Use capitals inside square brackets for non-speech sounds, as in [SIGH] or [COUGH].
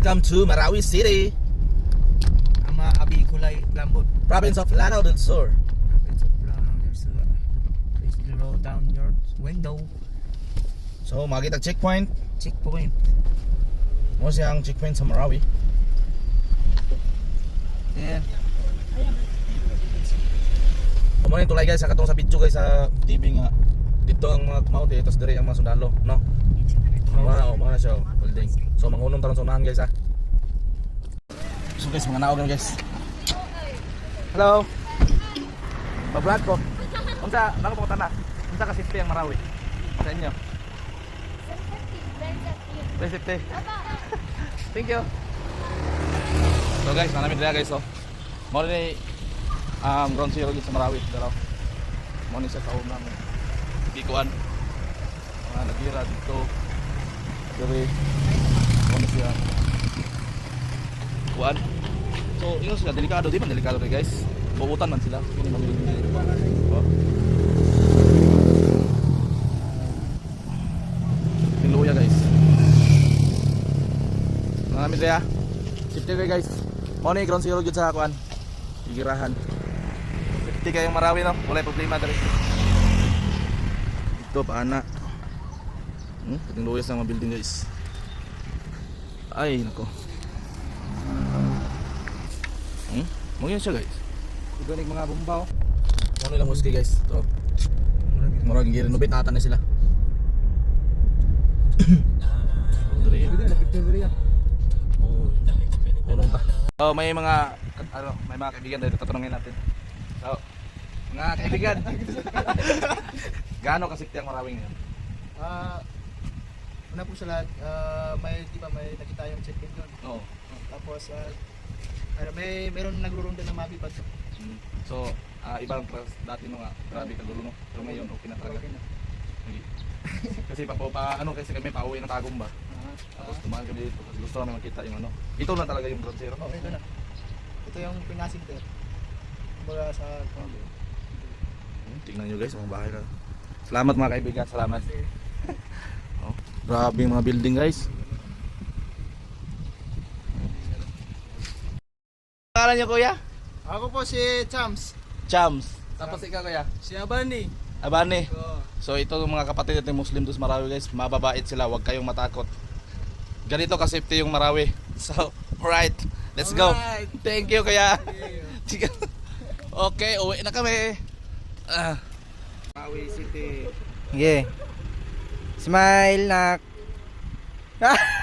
Welcome to Marawi City, Ama Abi Kulay Lambot. province of Lanao del Sur. It's a brown. There's a please roll down your window. So, makita checkpoint. Checkpoint. Mo siyang checkpoint sa Marawi. Yeah. Amo ni tulay guys, sa katong sa video guys sa TV nga. Dito ang mga eh, tapos dire ang mga sundalo, no? Mga na siya, oh, building. So, mangunong taron sa unahan guys, ha? So guys, mga naog na guys. Hello. Pa-vlog ko. Unsa, nako po tanak. Unsa ka safety ang Marawi? Sa inyo. Safety. [LAUGHS] Thank you. So guys, nanami dira guys, oh. Mo ni um, ground zero dito sa Marawi, dalaw. Mo ni sa kauna mo. Bikuan. Mga nagira dito. Diri. Ni siya. Kuan. So, ingon sila delikado, di man delikado rin guys. Bubutan man sila. Kini man Oh. Niluya guys. Nanami dira. Safety kayo guys. Mo ni ground zero jud sa kuan. Igirahan. Safety kayong marawi no. Wala problema dali. Ito pa ana. Hmm, kating luyas ng mga building guys. Ay, nako. Hmm? Yun siya guys. Ito ning mga bumbaw. Mo nila muski guys. To. Murag girenovate nata na sila. [COUGHS] Oh, may mga ano, may mga kaibigan dito tatanungin natin. So, mga kaibigan. [LAUGHS] Gaano kasipti ang marawing ngayon? Ah, una po sa lahat, ah, may di ba may nakita yung check-in doon. Oo. Tapos ah, ano, may meron nagro-ronda ng mabibad. Mm. So, ah, ibang class dati mga grabe kagulo no. Pero ngayon okay na talaga. Okay na. Sige. [LAUGHS] kasi pa, pa ano kasi kami pauwi ng tagum ba. Ah, Tapos tumahan kami dito kasi gusto namin makita yung ano. Ito na talaga yung ground zero. ah, okay, ito na. Ito yung pinasing ter. Kumbaga sa Hmm, tingnan nyo guys, mga bahay na. Salamat mga kaibigan, salamat. Oh, grabe yung mga building guys. Pangalan niyo kuya? Ako po si Chams. Chams. Tapos ikaw kuya? Si Abani. Abane. Oh. So ito yung mga kapatid natin Muslim dos Marawi guys, mababait sila, huwag kayong matakot. Ganito ka safety yung Marawi. [LAUGHS] So, alright, let's go. Alright. Thank you. Sige. [LAUGHS] okay, uwi na kami. Ah. Marawi City. Yeah. Smile nak. [LAUGHS]